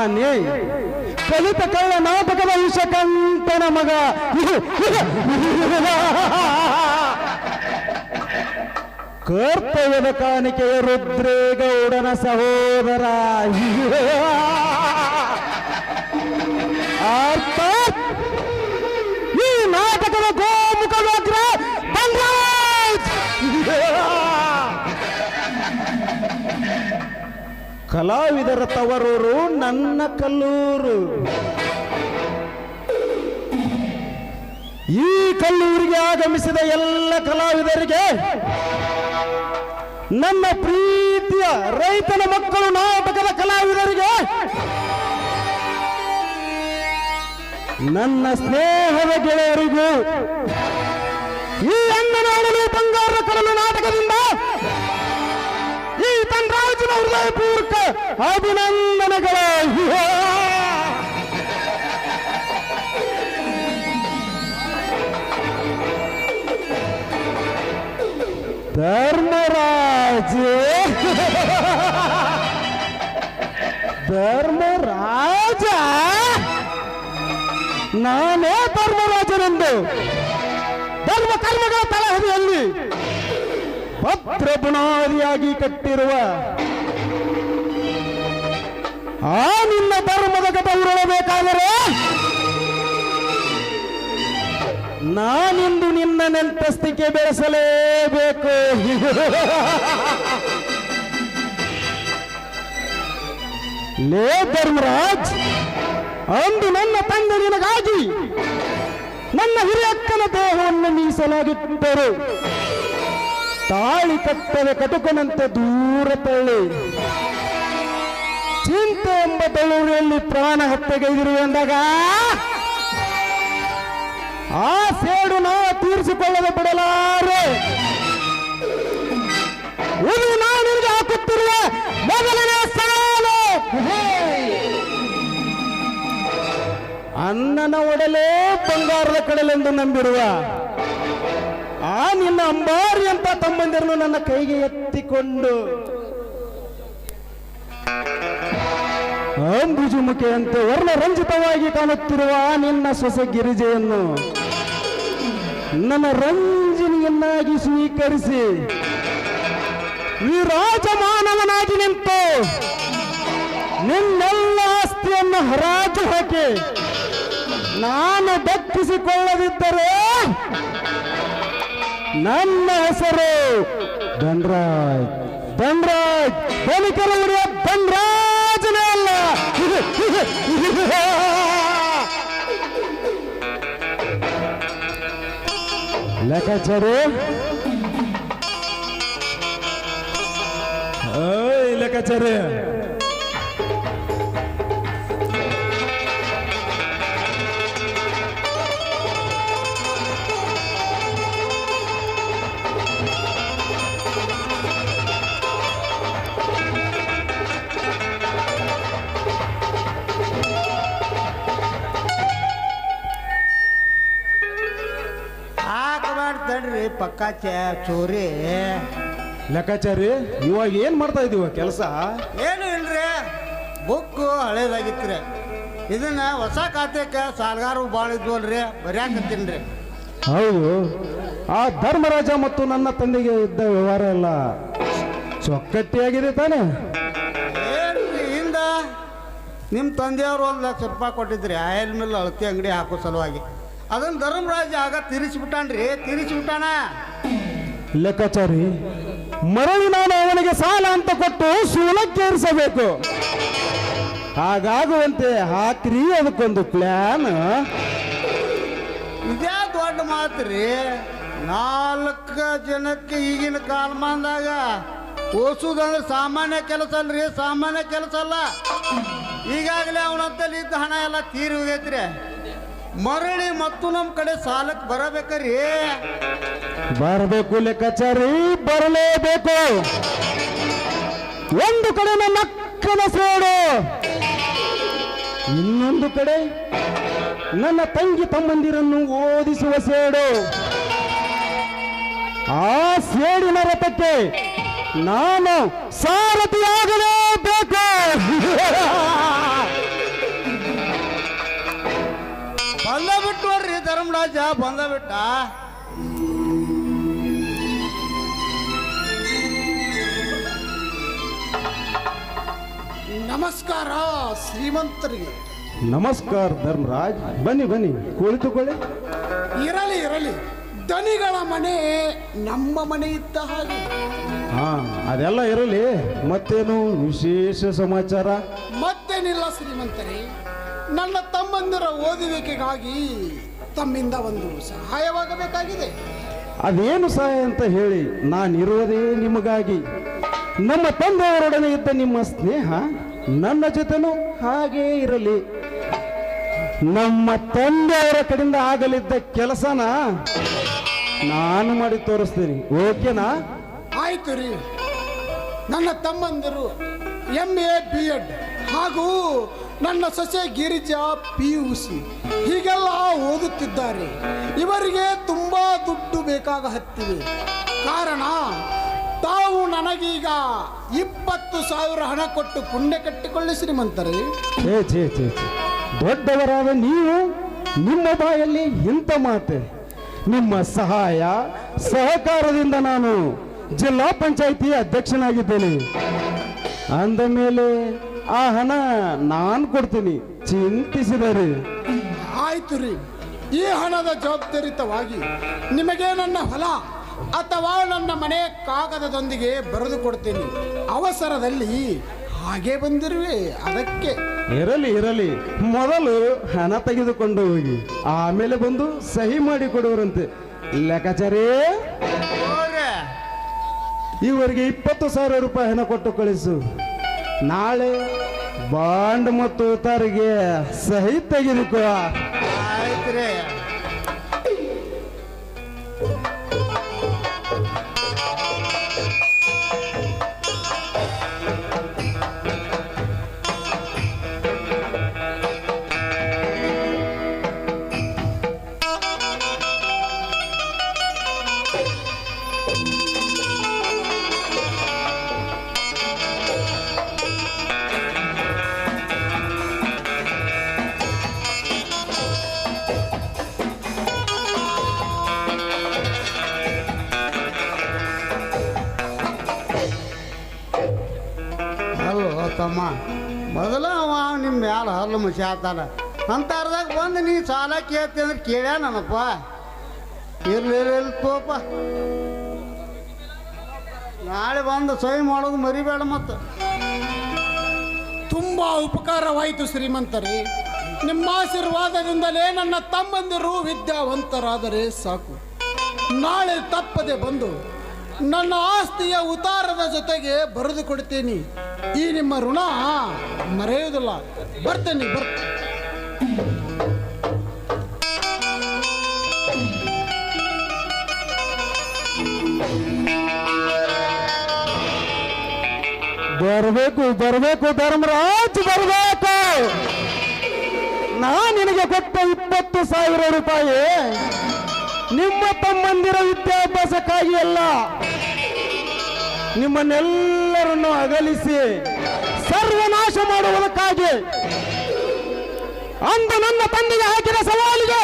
ನಾನೇ ಕಲಿತ ಕಳ್ಳ ನಾಟಕದ ವಿಷಕಂಠನ ಮಗ. ಕರ್ತವ್ಯದ ಕಾಣಿಕೆಯ ರುದ್ರೇಗೌಡನ ಸಹೋದರ. ಈ ನಾಟಕದ ಗೋಮುಖ ವ್ಯಾಘ್ರ ಕಲಾವಿದರ ತವರೂರು ನನ್ನ ಕಲ್ಲೂರು. ಈ ಕಲ್ಲೂರಿಗೆ ಆಗಮಿಸಿದ ಎಲ್ಲ ಕಲಾವಿದರಿಗೆ ನನ್ನ ಪ್ರೀತಿಯ ರೈತನ ಮಕ್ಕಳು ನಾಟಕದ ಕಲಾವಿದರಿಗೆ ನನ್ನ ಸ್ನೇಹದ ಗೆಳೆಯರಿಗೂ ಈ ಅಣ್ಣನಾಡಲು ಬಂಗಾರ ಕಡಲು ನಾಟಕದಿಂದ ಹೃದಯಪೂರ್ವಕ ಅಭಿನಂದನೆಗಳ. ಧರ್ಮರಾಜ! ಧರ್ಮರಾಜ! ನಾನೇ ಧರ್ಮರಾಜನೆಂದು. ಧರ್ಮ ಕರ್ಮಗಳ ತಳಹದಿಯಲ್ಲಿ ಭದ್ರ ಬುನಾದಿಯಾಗಿ ಕಟ್ಟಿರುವ ಆ ನಿನ್ನ ಧರ್ಮದ ಗತ ಉರುಳಬೇಕಾದರೆ ನಾನಿಂದು ನಿನ್ನ ನೆಂಟಸ್ತಿಕೆ ಬೆಳೆಸಲೇಬೇಕು. ಲೇ ಧರ್ಮರಾಜ್, ಅಂದು ನನ್ನ ತಂದೆ ನಿನಗಾಗಿ ನನ್ನ ಹಿರಿಯಕ್ಕನ ದೇಹವನ್ನು ಮೀಸಲಾಗಿಟ್ಟರು. ತಾಳಿ ಕಟ್ಟದ ಕಟುಕನಂತೆ ದೂರ ತಳ್ಳಿ. ಎಂಬ ತಳುರಿಯಲ್ಲಿ ಪ್ರಾಣ ಹತ್ಯೆಗೈದಿರು ಎಂದಾಗ ಆ ಸೇಡು ನಾ ತೀರಿಸಿಕೊಳ್ಳದೆ ಬಿಡಲಾರೆ. ಇದು ನಾನು ನಿಮಗೆ ಹಾಕುತ್ತಿರುವ ಮೊದಲನೇ ಸವಾಲು ಅಣ್ಣನ ಒಡಲೇ ಬಂಗಾರದ ಕಡಲೆಂದು ನಂಬಿರುವ ಆ ನಿನ್ನ ಅಂಬಾರಿ ಅಂತ ತಮ್ಮಂದಿರನ್ನು ನನ್ನ ಕೈಗೆ ಎತ್ತಿಕೊಂಡು ಅಂಬುಜುಮುಖಿಯಂತೆ ವರ್ಣರಂಜಿತವಾಗಿ ಕಾಣುತ್ತಿರುವ ನಿನ್ನ ಸೊಸೆ ಗಿರಿಜೆಯನ್ನು ನನ್ನ ರಂಜಿನಿಯನ್ನಾಗಿ ಸ್ವೀಕರಿಸಿ ವಿರಾಜಮಾನವನಾಗಿ ನಿಂತು ನಿನ್ನೆಲ್ಲ ಆಸ್ತಿಯನ್ನು ಹರಾಜು ಹಾಕಿ ನಾನು ದಕ್ಕಿಸಿಕೊಳ್ಳದಿದ್ದರೆ ನನ್ನ ಹೆಸರು ಧನ್ರಾಜ್. ಧನ್ರಾಜ್. ಧನಿಕರ ಅಲ್ಲ ಲೆಕ್ಕಾಚಾರಿ ಓಯ್ ಲೆಕ್ಕಾಚಾರಿ ಹಾಕಬಾರ್ದಡ್ರಿ ಪಕ್ಕ ಚೋರಿ. ಲೆಕ್ಕಾಚಾರಿ ಇವಾಗ ಏನ್ ಮಾಡ್ತಾ ಇದೀವ ಕೆಲಸ? ಏನು ಇಲ್ರಿ ಬುಕ್ಕು ಹಳೇದಾಗಿತ್ರಿ. ಇದನ್ನ ಹೊಸ ಖಾತೆಗೆ ಸಾಲಗಾರರು ಭಾಳ ಇದ್ವಲ್ರಿ ಬರ್ಯಾಕತ್ತೀನಿ ರೀ. ಹೌದು. ಆ ಧರ್ಮರಾಜ ಮತ್ತು ನನ್ನ ತಂದೆಗೆ ಇದ್ದ ವ್ಯವಹಾರ ಎಲ್ಲ ಚೊಕ್ಕಟ್ಟಿಯಾಗಿದೆ ತಾನೆ? ಏನ್ರಿ ಹಿಂದ? ನಿಮ್ಮ ತಂದೆಯವರು ಒಂದು ಲಕ್ಷ ರೂಪಾಯಿ ಕೊಟ್ಟಿದ್ರಿ ಆಯಿಲ್ ಮಿಲ್ ಅಳತಿ ಅಂಗಡಿ ಹಾಕೋ ಸಲುವಾಗಿ. ಅದನ್ನು ಧರ್ಮರಾಜ ಆಗ ತಿರುಚಿಬಿಟ್ಟಾನ್ರಿ ತೀರಿಸಿಬಿಟ್ಟಾನ? ಲೆಕ್ಕಾಚಾರಿ ಮರಳಿ ನಾನು ಅವನಿಗೆ ಸಾಲ ಅಂತ ಕೊಟ್ಟು ಶೂಲಕ್ಕೇರಿಸಬೇಕು ಹಾಗಾಗುವಂತೆ ಹಾಕ್ರಿ ಅದಕ್ಕೊಂದು ಪ್ಲಾನ್ ಇದೇ ದೊಡ್ಡ ಮಾತ್ರಿ ನಾಲ್ಕು ಜನಕ್ಕೆ ಈಗಿನ ಕಾಲಮಾನದಾಗ ಓಸುದಂದ್ರೆ ಸಾಮಾನ್ಯ ಕೆಲಸ ಅಲ್ರಿ ಸಾಮಾನ್ಯ ಕೆಲಸ ಅಲ್ಲ. ಈಗಾಗಲೇ ಅವನಂತಲ್ಲಿ ಇದ್ದ ಹಣ ಎಲ್ಲ ತೀರಿ ಹೋಗೈತ್ರಿ. ಮರಳಿ ಮತ್ತು ನಮ್ಮ ಕಡೆ ಸಾಲಕ್ಕೆ ಬರಬೇಕ್ರಿ? ಬರಬೇಕು ಲೆಕ್ಕಾಚಾರಿ, ಬರಲೇಬೇಕು. ಒಂದು ಕಡೆ ನನ್ನ ಅಕ್ಕನ ಸೇಡು, ಇನ್ನೊಂದು ಕಡೆ ನನ್ನ ತಂಗಿ ತಮ್ಮಂದಿರನ್ನು ಓದಿಸುವ ಸೇಡು. ಆ ಸೇಡಿನ ರಥಕ್ಕೆ ನಾನು ಸಾರಥಿಯಾಗಲೇಬೇಕು. ಬಂದ ಬಿಟ್ಟು ನೋಡ್ರಿ ಧರ್ಮರಾಜ ಬಂದ ಬಿಟ್ಟ. ನಮಸ್ಕಾರ ಶ್ರೀಮಂತರಿಗೆ. ನಮಸ್ಕಾರ ಧರ್ಮರಾಜ್ ಬನ್ನಿ ಬನ್ನಿ ಕುಳಿತುಕೊಳ್ಳಿ. ಇರಲಿ ಇರಲಿ. ದನಿಗಳ ಮನೆ ನಮ್ಮ ಮನೆ ಇದ್ದ ಹಾಗೆ. ಹಾ ಅದೆಲ್ಲ ಇರಲಿ. ಮತ್ತೇನು ವಿಶೇಷ ಸಮಾಚಾರ? ಮತ್ತೇನಿಲ್ಲ ಶ್ರೀಮಂತರೇ. ನನ್ನ ತಮ್ಮಂದಿರ ಓದುವಿಕೆಗಾಗಿ ತಮ್ಮಿಂದ ಒಂದು ಸಹಾಯವಾಗಬೇಕಾಗಿದೆ. ಅದೇನು ಸಹಾಯ ಅಂತ ಹೇಳಿ ನಾನಿರುವುದೇ ನಿಮಗಾಗಿ. ನಮ್ಮ ತಂದೆಯವರೊಡನೆ ಇದ್ದ ನಿಮ್ಮ ಸ್ನೇಹ ನನ್ನ ಜೊತೆನೂ ಹಾಗೇ ಇರಲಿ. ನಮ್ಮ ತಂದೆಯವರ ಕಡೆಯಿಂದ ಆಗಲಿದ್ದ ಕೆಲಸನ ನಾನು ಮಾಡಿ ತೋರಿಸ್ತೀನಿ. ಓಕೆನಾ? ಆಯ್ತು ರೀ. ನನ್ನ ತಮ್ಮಂದಿರು ಎಂ ಎ ಬಿ ಎಡ್ ಹಾಗೂ ನನ್ನ ಸೊಸೆ ಗಿರಿಜಾ ಪಿ ಯು ಸಿ ಹೀಗೆಲ್ಲ ಓದುತ್ತಿದ್ದಾರೆ. ಇವರಿಗೆ ತುಂಬ ದುಡ್ಡು ಬೇಕಾಗ ಹತ್ತಿವೆ ಕಾರಣ, ತಾವು ನನಗೀಗ ಇಪ್ಪತ್ತು ಸಾವಿರ ಹಣ ಕೊಟ್ಟು ಪುಣ್ಯ ಕಟ್ಟಿಕೊಳ್ಳಿ ಶ್ರೀಮಂತರೇ. ಛೇ ಛೇ. ದೊಡ್ಡವರಾದ ನೀವು ನಿಮ್ಮ ಬಾಯಲ್ಲಿ ಇಂಥ ಮಾತೆ. ನಿಮ್ಮ ಸಹಾಯ, ಸಹಕಾರದಿಂದ ನಾನು ಜಿಲ್ಲಾ ಪಂಚಾಯಿತಿ ಅಧ್ಯಕ್ಷನಾಗಿದ್ದೇನೆ. ಅಂದ ಮೇಲೆ ಆ ಹಣ ನಾನು ಕೊಡ್ತೀನಿ. ಚಿಂತಿಸಿದರೆ. ಆಯ್ತು ರೀ. ಈ ಹಣದ ಜವಾಬ್ದಾರಿತವಾಗಿ ನಿಮಗೆ ನನ್ನ ಹೊಲ ಅಥವಾ ನನ್ನ ಮನೆ ಕಾಗದದೊಂದಿಗೆ ಬರೆದು ಕೊಡ್ತೀನಿ. ಅವಸರದಲ್ಲಿ ಹಾಗೆ ಬಂದಿರುವೆ. ಅದಕ್ಕೆ. ಇರಲಿ ಇರಲಿ. ಮೊದಲು ಹಣ ತೆಗೆದುಕೊಂಡು ಹೋಗಿ. ಆಮೇಲೆ ಬಂದು ಸಹಿ ಮಾಡಿ ಕೊಡುವರಂತೆ. ಲೆಕ್ಕಾಚಾರೇ? ಇವರಿಗೆ ಇಪ್ಪತ್ತು ಸಾವಿರ ರೂಪಾಯಿ ಹಣ ಕೊಟ್ಟು ಕಳಿಸು. ನಾಳೆ ಬಾಂಡ್ ಮತ್ತು ಉತ್ತಾರಿಗೆ ಸಹಿ ತೆಗೆದುಕೋ. ಆಯ್ತ್ರಿ. ತಮ್ಮ. ಮೊದಲು ಅವ ನಿಮ್ಮ ಮ್ಯಾಲ ಹಲ್ಲು ಮಸಿ ಅಂತ ಅರ್ಧಾಗ ಬಂದು ನೀ ಸಾಲ ಕೇಳ್ತಿ ಅಂದ್ರೆ ಕೇಳ್ಯಾನಪ್ಪ ಇರ್ಲಿ ಇರ್ಲಿ ಇರ್ಲಿ ತೋಪ. ನಾಳೆ ಬಂದು ಸಹಿ ಮಾಡೋದು ಮರಿಬೇಡ ಮತ್ತು. ತುಂಬ ಉಪಕಾರವಾಯಿತು ಶ್ರೀಮಂತರೇ. ನಿಮ್ಮ ಆಶೀರ್ವಾದದಿಂದಲೇ ನನ್ನ ತಮ್ಮಂದಿರು ವಿದ್ಯಾವಂತರಾದರೆ ಸಾಕು. ನಾಳೆ ತಪ್ಪದೆ ಬಂದು ನನ್ನ ಆಸ್ತಿಯ ಉತಾರದ ಜೊತೆಗೆ ಬರೆದು ಕೊಡ್ತೀನಿ. ಈ ನಿಮ್ಮ ಋಣ ಮರೆಯೋದಿಲ್ಲ. ಬರ್ತೇನೆ ಬರ್ತೇನೆ ಬರಬೇಕು ಬರಬೇಕು, ಧರ್ಮರಾಜ್, ಬರಬೇಕು. ನಾ ನಿನಗೆ ಕೊಟ್ಟ ಇಪ್ಪತ್ತು ಸಾವಿರ ರೂಪಾಯಿ. ನಿಮ್ಮ ತಮ್ಮಂದಿರ ವಿದ್ಯಾಭ್ಯಾಸಕ್ಕಾಗಿ ಅಲ್ಲ. ನಿಮ್ಮನ್ನೆಲ್ಲರನ್ನು ಅಗಲಿಸಿ ಸರ್ವನಾಶ ಮಾಡುವುದಕ್ಕಾಗಿ ಅಂದು ನನ್ನ ತಂದೆಗೆ ಹಾಕಿದ ಸವಾಲಿಗೆ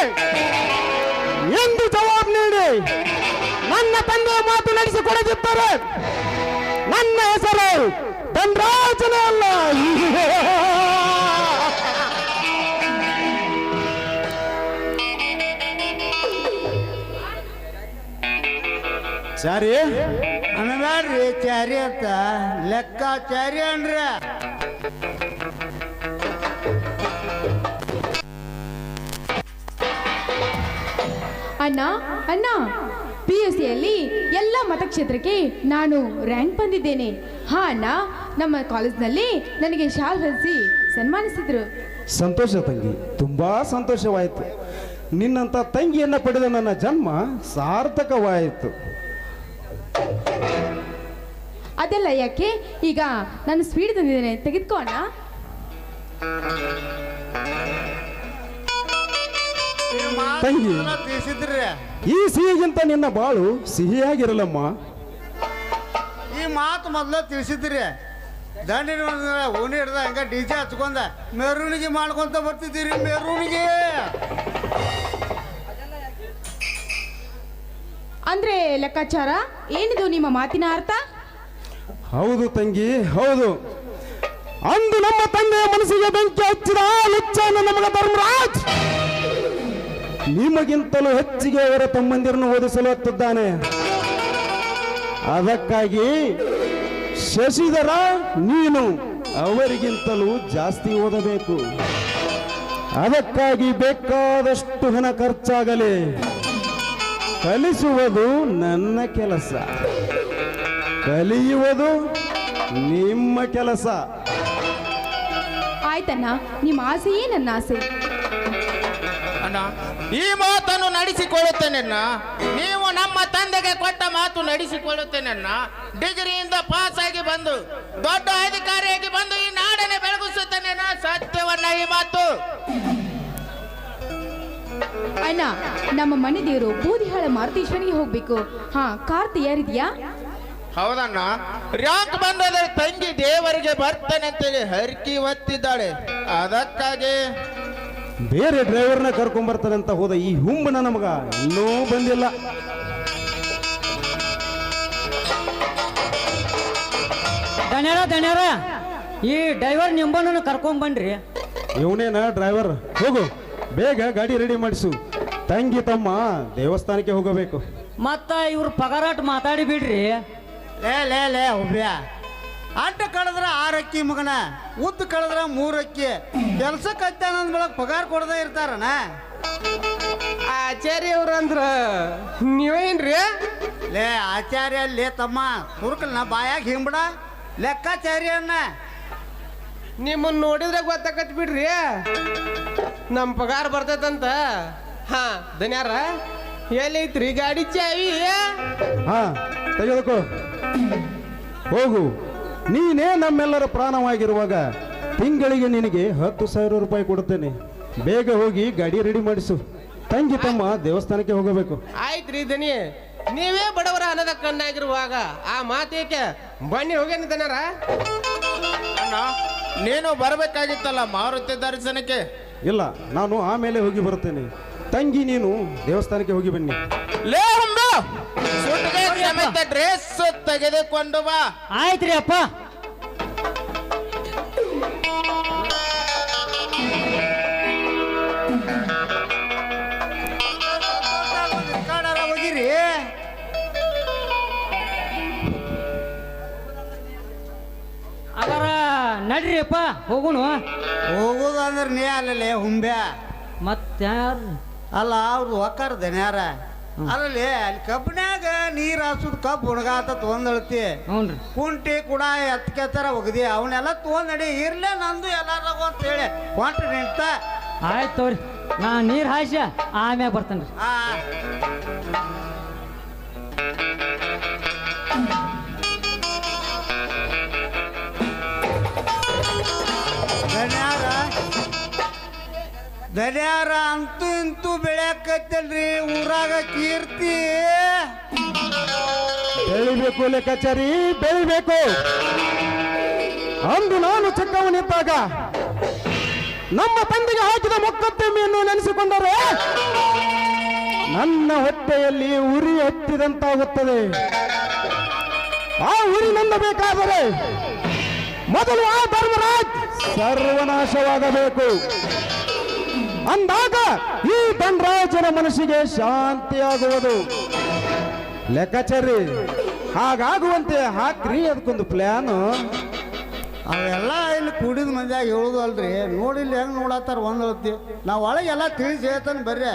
ಎಂದು ಜವಾಬ್ ನೀಡಿ ನನ್ನ ತಂದೆಯ ಮಾತು ನಡೆಸಿಕೊಡದಿದ್ದರೆ ನನ್ನ ಹೆಸರು ಧನರಾಜನೇ ಅಲ್ಲ ಚಾರಿ ಅನ್ಬೇಡ್ರಿ ಚಾರಿ ಅಂತ. ಲೆಕ್ಕ ಚಾರಿ ಅನ್ರಿ ಅಣ್ಣ ಅಣ್ಣ ಪಿ ಯು ಸಿಯಲ್ಲಿ ಎಲ್ಲ ಮತಕ್ಷೇತ್ರಕ್ಕೆ ನಾನು ರ್ಯಾಂಕ್ ಬಂದಿದ್ದೇನೆ. ಹಾ ಅಣ್ಣ ನಮ್ಮ ಕಾಲೇಜ್ನಲ್ಲಿ ನನಗೆ ಶಾಲ್ ಹೊಲಿಸಿ ಸನ್ಮಾನಿಸಿದ್ರು. ಸಂತೋಷ ತಂಗಿ ತುಂಬಾ ಸಂತೋಷವಾಯಿತು. ನಿನ್ನಂತ ತಂಗಿಯನ್ನ ಪಡೆದ ನನ್ನ ಜನ್ಮ ಸಾರ್ಥಕವಾಯಿತು. ಅದೆಲ್ಲ ಯಾಕೆ? ಈಗ ನಾನು ಸ್ವೀಟ್ ತಂದಿದ್ದೇನೆ. ತೆಗೆದುಕೋಣ ಅಣ್ಣ ತಂಗಿ. ತಿಳಿಸಿದ್ರಿ. ಈ ಸಿಹಿಗಿಂತ ನಿನ್ನ ಬಾಳು ಸಿಹಿಯಾಗಿರಲಮ್ಮ ಈ ಮಾತು ಮೊದಲ ತಿಳಿಸಿದ್ರಿ. ದಂಡಿನ ಓಣಿ ಹಿಡ್ದ ಹಂಗ ಡಿ ಜೆ ಹಚ್ಕೊಂಡ ಮೆರವಣಿಗೆ ಮಾಡ್ಕೊಂತ ಬರ್ತಿದ್ದೀರಿ ಮೆರವಣಿಗೆ ಅಂದ್ರೆ ಲೆಕ್ಕಾಚಾರ? ಏನಿದು ನಿಮ್ಮ ಮಾತಿನ ಅರ್ಥ? ಹೌದು ತಂಗಿ, ಹೌದು. ಅಂದು ನಮ್ಮ ತಂದೆಯ ಮನಸ್ಸಿಗೆ ಬೆಂಕಿ ಹಚ್ಚಿದ ಲುಚ್ಚನ್ನು ನಮಗೆ ಧರ್ಮರಾಜ್! ನಿಮಗಿಂತಲೂ ಹೆಚ್ಚಿಗೆ ಅವರ ತಮ್ಮಂದಿರನ್ನು ಓದಿಸಲು ಹತ್ತಿದ್ದಾನೆ. ಅದಕ್ಕಾಗಿ ಶಶಿಧರ, ನೀನು ಅವರಿಗಿಂತಲೂ ಜಾಸ್ತಿ ಓದಬೇಕು. ಅದಕ್ಕಾಗಿ ಬೇಕಾದಷ್ಟು ಹಣ ಖರ್ಚಾಗಲಿ. ಕಲಿಸುವುದು ನನ್ನ ಕೆಲಸ. ಕಲಿಯುವುದು ನಿಮ್ಮ ಕೆಲಸ. ಆಯ್ತಣ್ಣ ನಿಮ್ಮ ಆಸೆಯೇ ನನ್ನ ಆಸೆ? ಅಣ್ಣ ಈ ಮಾತನ್ನು ನಡೆಸಿಕೊಳ್ಳುತ್ತೇನೆನ್ನ ನೀವು ನಮ್ಮ ತಂದೆಗೆ ಕೊಟ್ಟ ಮಾತು ನಡೆಸಿಕೊಳ್ಳುತ್ತೇನೆನ್ನ ಡಿಗ್ರಿಯಿಂದ ಪಾಸ್ ಆಗಿ ಬಂದು ದೊಡ್ಡ ಅಧಿಕಾರಿಯಾಗಿ ಬಂದು ಈ ನಾಡನೆ ಬೆಳಗಿಸುತ್ತೇನೆನ್ನ ಸತ್ಯವನ್ನ ಈ ಮಾತು. ಅಣ್ಣ ನಮ್ಮ ಮನೆ ದೇವರು ಬೂದಿಹಾಳ ಮಾರುತೇಶ್ವರಿಗೆ ಹೋಗ್ಬೇಕು. ಹಾ ಕಾರ್ ತಯಾರಿದ್ಯಾ ಹೌದಣ್ಣ? ರ್ಯಾಂಕ್ ಬಂದದ ತಂಗಿ ದೇವರಿಗೆ ಬರ್ತೇನೆ ಅಂತೇಳಿ ಹರ್ಕಿ ಒತ್ತಿದ್ದಾಳೆ. ಅದಕ್ಕಾಗಿ ಬೇರೆ ಡ್ರೈವರ್ನ ಕರ್ಕೊಂಡ್ ಅಂತ ಹೋದ ಈ ಹುಂಬನ ನಮಗ ಇನ್ನೂ ಬಂದಿಲ್ಲ. ದಣ್ಯರ ದಣ್ಯರ ಈ ಡ್ರೈವರ್ ನಿಂಬನನ್ನು ಕರ್ಕೊಂಡ್ ಬನ್ರಿ. ಇವನೇನ ಡ್ರೈವರ್? ಹೋಗು ಬೇಗ ಗಾಡಿ ರೆಡಿ ಮಾಡಿಸು. ತಂಗಿ ತಮ್ಮ ದೇವಸ್ಥಾನಕ್ಕೆ ಹೋಗಬೇಕು. ಮತ್ತ ಇವ್ರ ಪಗಾರಾಟ್ ಮಾತಾಡಿ ಬಿಡ್ರಿ. ಲೇ ಲೇ ಲೇ ಒಬ್ಬ್ಯ ಅಡ್ಡ ಕಳೆದ್ರ ಆರು ಅಕ್ಕಿ ಮಗನ ಉದ್ದ ಕಳೆದ್ರ ಮೂರಕ್ಕಿ. ಅಕ್ಕಿ ಕೆಲ್ಸಕ್ಕೆ ಹತ್ತಾನ ಬೆಳಗ್ಗೆ ಪಗಾರ ಕೊಡದೇ ಇರ್ತಾರನ? ಆಚಾರ್ಯ ಅವ್ರಂದ್ರ ನೀವೇನ್ರಿ? ಲೇ ಆಚಾರ್ಯ ಲೇ ತಮ್ಮ ತುರ್ಕಲ್ನ ಬಾಯಾಗ ಹಿಂಬಡ. ಲೆಕ್ಕಾಚಾರ್ಯ ಅನ್ನ ನಿಮ್ಮನ್ನ ನೋಡಿದ್ರೆ ಗೊತ್ತಾಕತ್ ಬಿಡ್ರಿ. ನಮ್ ಪಗಾರ ಬರ್ತೈತಂತ. ಹಾ ದನ್ಯಾರ ಎಲ್ಲೈತ್ರಿ ಗಾಡಿ ಚಾವಿ? ಹಾ ತೆಗೆದುಕೋ ಹೋಗು. ನೀನೇ ನಮ್ಮೆಲ್ಲರ ಪ್ರಾಣವಾಗಿರುವಾಗ ತಿಂಗಳಿಗೆ ನಿನಗೆ ಹತ್ತು ಸಾವಿರ ರೂಪಾಯಿ ಕೊಡುತ್ತೇನೆ. ಬೇಗ ಹೋಗಿ ಗಾಡಿ ರೆಡಿ ಮಾಡಿಸು. ತಂಗಿ ತಮ್ಮ ದೇವಸ್ಥಾನಕ್ಕೆ ಹೋಗಬೇಕು. ಆಯ್ತ್ರಿ ದನಿ. ನೀವೇ ಬಡವರ ಅನ್ನದ ಕಣ್ಣಾಗಿರುವಾಗ ಆ ಮಾತೇಕೆ ಬನ್ನಿ ಹೋಗೇನಿ ದನರ? ಅಣ್ಣ ನೀನು ಬರಬೇಕಾಗಿತ್ತಲ್ಲ ಮಾರುತಿ ದರ್ಶನಕ್ಕೆ? ಇಲ್ಲ ನಾನು ಆಮೇಲೆ ಹೋಗಿ ಬರುತ್ತೇನೆ. ತಂಗಿ ನೀನು ದೇವಸ್ಥಾನಕ್ಕೆ ಹೋಗಿ ಬನ್ನಿ. ಲೇ ಹುಂಬ ಸಮೇತ ಡ್ರೆಸ್ ತೆಗೆದುಕೊಂಡು ಬಾ. ಆಯ್ತ್ರಿ ಅಪ್ಪ. ಹೋಗಿರಿ ಅಗಾರ ನಡ್ರಿ ಅಪ್ಪ ಹೋಗುನು ಹೋಗುದಂದ್ರೆ ನೀ ಅಲ್ಲಲೇ ಹುಂಬ್ಯಾ. ಮತ್ತೆ ಅಲ್ಲ ಅವ್ರದ್ದು ಒಕ್ಕಾರ ದನ್ಯಾರ ಅಲ್ಲಲ್ಲಿ ಅಲ್ಲಿ ಕಬ್ಬಿನ್ಯಾಗ ನೀರು ಹಾಸುದು ಕಬ್ಬು ಒಣಗಾತ ತೊಗೊಂಡಳ್ತಿ ಹ್ಞೂನ್ರಿ. ಕುಂಟಿ ಕೂಡ ಎತ್ಕೇತಾರ ಒಗದಿ ಅವನ್ನೆಲ್ಲ ನಡಿ ಇರ್ಲೇ ನಂದು ಎಲ್ಲಾರು ಅಂತ ಹೇಳಿ ಹೊಂಟ ನಿಂತ. ಆಯ್ತು ತೋರಿ ನಾ ನೀರು ಹಾಯ್ಸ ಆಮ್ಯಾಗ ಬರ್ತೇನ್ರಿ. ಆ. ಧನ್ಯಾರ ಧನ್ಯಾರ ಅಂತೂ ಇಂತೂ ಬೆಳ್ಯಾಕತ್ತಲ್ರಿ, ಊರಾಗ ಕೀರ್ತಿ. ಬೆಳಿಬೇಕು ಲೆಕ್ಕಾಚಾರಿ ಬೆಳಿಬೇಕು. ಅಂದು ನಾನು ಚಿಕ್ಕವನಿದ್ದಾಗ ನಮ್ಮ ತಂದೆಗೆ ಹಾಕಿದ ಮೊಕ್ಕತ್ತೆಮ್ಮೆಯನ್ನು ನೆನೆಸಿಕೊಂಡರೆ ನನ್ನ ಹೊಟ್ಟೆಯಲ್ಲಿ ಉರಿ ಹತ್ತಿದಂತಾಗುತ್ತದೆ. ಆ ಉರಿ ನಂದಬೇಕಾದರೆ ಮೊದಲು ಆ ಧರ್ಮರಾಜ್ ಸರ್ವನಾಶವಾಗಬೇಕು. ಅಂದಾಗ ಈ ಧನರಾಜನ ಮನಸ್ಸಿಗೆ ಶಾಂತಿಯಾಗುವುದು. ಲೆಕ್ಕಾಚಾರಿ ಹಾಗಾಗುವಂತೆ ಹಾಕ್ರಿ ಅದಕ್ಕೊಂದು ಪ್ಲ್ಯಾನು ಅವೆಲ್ಲ ಇಲ್ಲಿ ಕೂಡಿದ ಮಂದಿಯಾಗಿ ಹೇಳುದು ಅಲ್ರಿ. ನೋಡಿ ಇಲ್ಲಿ ಹೆಂಗ್ ನೋಡತ್ತಾರ ಒಂದ್ ಹೇಳ್ತಿ ನಾವು ಒಳಗೆಲ್ಲ ತಿಳಿಸಿ ಹೇಳ್ತಾನೆ ಬರ್ರಿ.